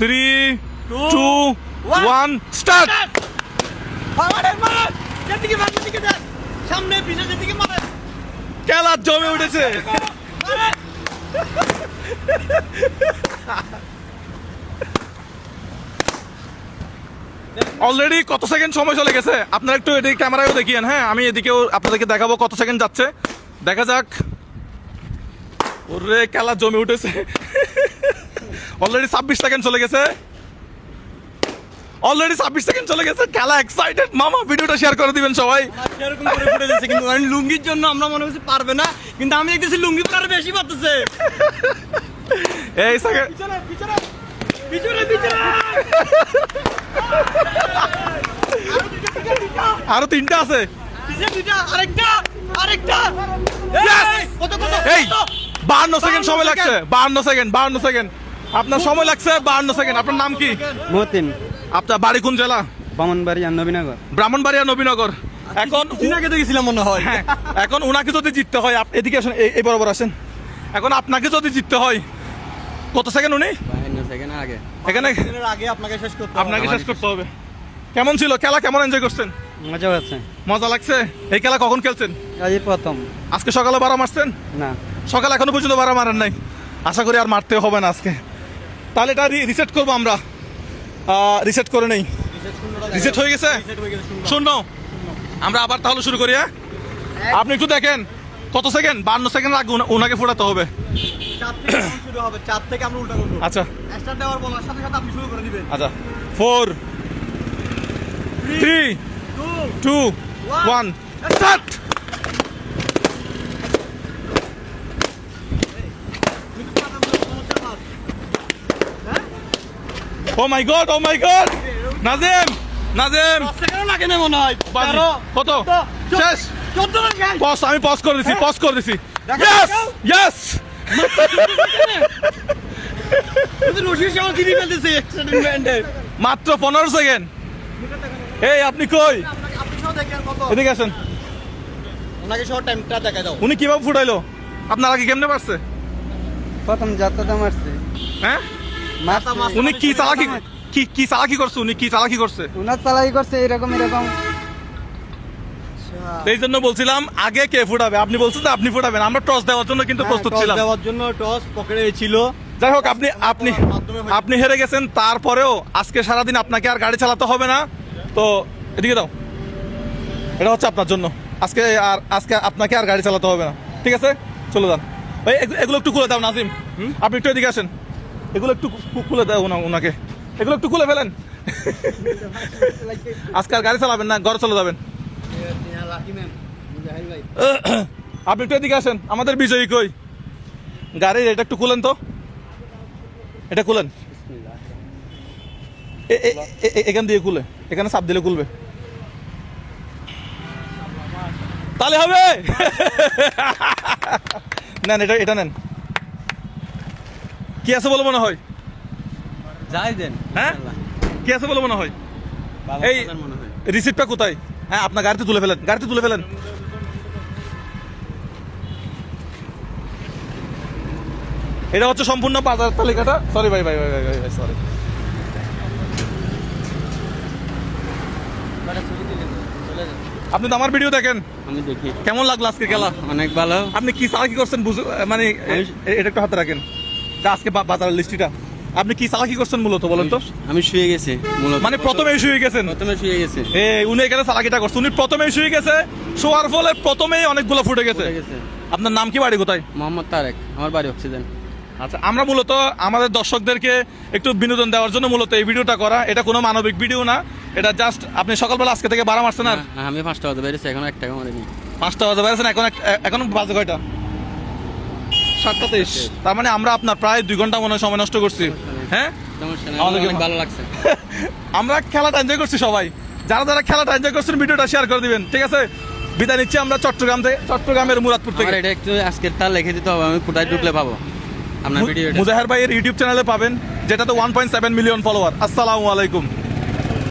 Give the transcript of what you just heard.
Three two one start সামনে পিছনে যেদিকে মারেন খেলা জমে উঠেছে। অলরেডি কত সেকেন্ড সময় চলে গেছে? আপনারা একটু এদিকে ক্যামেরায়ও দেখিয়েন হ্যাঁ? আমি এদিকেও আপনাদেরকে দেখাবো কত সেকেন্ড যাচ্ছে। দেখা যাক। ওরে খেলা জমে উঠেছে। অলরেডি ছাব্বিশ সেকেন্ড চলে গেছে। অলরেডি ছাব্বিশ সেকেন্ড চলে গেছে। খেলা এক্সাইটেড মামা ভিডিওটা শেয়ার করে দিবেন সবাই। সেরকম করে ফুটে যাচ্ছে কিন্তু আমি লুঙ্গির জন্য আমরা মনে হচ্ছে পারবে না। কিন্তু আমি দেখতেছি লুঙ্গি পরে বেশি পারতেছে। এই সেকেন্ড পিছনে পিছনে পিছনে পিছনে। আরও তিনটা আছে। আরেকটা আরেকটা। এই, সেকেন্ড সময় লাগছে। বাহান্ন সেকেন্ড বাহান্ন সেকেন্ড আপনার সময় লাগছে? বাহান্ন সেকেন্ড আপনার নাম কি? মতিন। আপনার বাড়ি কোন জেলা? আর নবীনগর। ব্রাহ্মণবাড়িয়া নবীনগর। এখন আগে দেখেছিলাম মনে হয়। হ্যাঁ এখন ওনাকে যদি জিততে হয় আপ- এদিকে আসেন এই- এই বরাবর আসেন। এখন আপনাকে যদি জিততে হয় কত সেকেন্ড উনি? আগে। এখানে আগে আপনাকে শেষ করতে আপনাকে শেষ করতে হবে। কেমন ছিল? খেলা কেমন এনজয় করছেন? মজা হচ্ছে মজা লাগছে? এই খেলা কখন খেলছেন? আজই প্রথম। আজকে সকালে বারো মারছেন? না। সকালে এখনও পর্যন্ত বারো মারেন নাই। আশা করি আর মারতে হবে না আজকে। তাহলে এটা রিসেট করব আমরা। রিসেট করে নেই। রিসেট হয়ে গেছে? শূন্য। আমরা আবার তাহলে শুরু করি হ্যাঁ? আপনি একটু দেখেন, কত সেকেন্ড বান্ন সেকেন্ড লাগবে ওনাকে ফোটাতে হবে। আচ্ছা। আচ্ছা। Four three two one start oh my god oh my god Nazim Nazim! সেকেন্ডও লাগে না। মনে হয় কত? শেষ। পজ আমি পজ করে দিছি পজ করে দিছি। ইয়েস। ইয়েস মাত্র পনেরো সেকেন্ড এই আপনি কই? আপনি সহ দেখেন কত এদিকে আসেন। ওনাকে সহ টাইমটা দেখা দাও। উনি কীভাবে ফুটাইলো? আপনার আগে কেমনে পারছে প্রথম যাত্রাটা মারছে হ্যাঁ। উনি কি চালাকি কি কি চালাকি করছে? উনি কি চালাকি করছে? উনার চালাই করছে এরকম এরকম। এই জন্য বলছিলাম আগে কে ফুটাবে? আপনি বলছেন আপনি ফুটাবেন আমরা টস দেওয়ার জন্য কিন্তু হ্যাঁ, প্রস্তুত টস ছিলাম। দেওয়ার জন্য টস পকেটে ছিল। যাই হোক আপনি আপনি আপনি হেরে গেছেন তারপরেও আজকে সারাদিন আপনাকে আর গাড়ি চালাতে হবে না। তো এদিকে দাও। এটা হচ্ছে আপনার জন্য। আজকে আর আজকে আপনাকে আর গাড়ি চালাতে হবে না। ঠিক আছে? চলে যান। ভাই এগুলো একটু খুলে দাও নাজিম। আপনি একটু এদিকে আসেন। এগুলো একটু খুলে দেয় ওনা- ওনাকে। এগুলো একটু খুলে ফেলেন। আজকাল গাড়ি চালাবেন না, ঘরে চলে যাবেন। আপনি একটু এদিকে আসেন, আমাদের বিজয়ী কই? গাড়ির এটা একটু খুলেন তো। এটা খুলেন। এখান দিয়ে খুলে, এখানে চাপ দিলে খুলবে। তাহলে হবে? নেন, এটা এটা নেন। কি আছে বলে মনে হয়? যাই দেন হ্যাঁ? কি আছে বলে মনে হয়? এই রিসিপ্টটা কোথায়? হ্যাঁ আপনার গাড়িতে তুলে ফেলেন গাড়িতে তুলে ফেলেন। এটা হচ্ছে সম্পূর্ণ বাজার তালিকাটা। সরি ভাই ভাই ভাই ভাই ভাই সরি আপনি তো আমার ভিডিও দেখেন। আমি দেখি। কেমন লাগল আজকে খেলা? অনেক ভালো। আপনি কি চালাকি করছেন? বুঝ মানে এটা একটু হাতে রাখেন। আজকে বাজারের লিস্টিটা। আপনি কি চালাকি করছেন মূলত বলেন তো? আমি শুয়ে গেছি মানে প্রথমে শুয়ে গেছেন? প্রথমে শুয়ে গেছি। এ উনি এখানে চালাকিটা করছে। উনি প্রথমেই শুয়ে গেছে শোয়ার ফলে প্রথমেই অনেকগুলো ফুটে গেছে। আপনার নাম কি বাড়ি কোথায়? মোহাম্মদ তারেক আমার বাড়ি অক্সিজেন। আচ্ছা আমরা মূলত আমাদের দর্শকদেরকে একটু বিনোদন দেওয়ার জন্য মূলত এই ভিডিওটা করা। এটা কোনো মানবিক ভিডিও না এটা জাস্ট আপনি সকালবেলা আজকে থেকে বারা মারছেন আর? হ্যাঁ, আমি পাঁচটা হতে পেরেছি এখন একটা বাজে বেড়েছেন এখন এখন বাজে কয়টা? সাতটা তার মানে আমরা আপনার প্রায় দুই ঘণ্টা মনে হয় সময় নষ্ট করছি। হ্যাঁ? ভালো লাগছে। আমরা খেলাটা এনজয় করছি সবাই। যারা যারা খেলাটা এনজয় করছেন ভিডিওটা শেয়ার করে দিবেন। ঠিক আছে? বিদায় নিচ্ছি আমরা চট্টগ্রাম থেকে চট্টগ্রামের মুরাদপুর থেকে। এটা একটু আজকের তার লিখে দিতে হবে আমি কোথায় ঢুকলে পাবো? আপনার ভিডিও মুজাহের ভাইয়ের ইউটিউব চ্যানেলে পাবেন যেটাতে one point seven million follower আসসালামু আলাইকুম।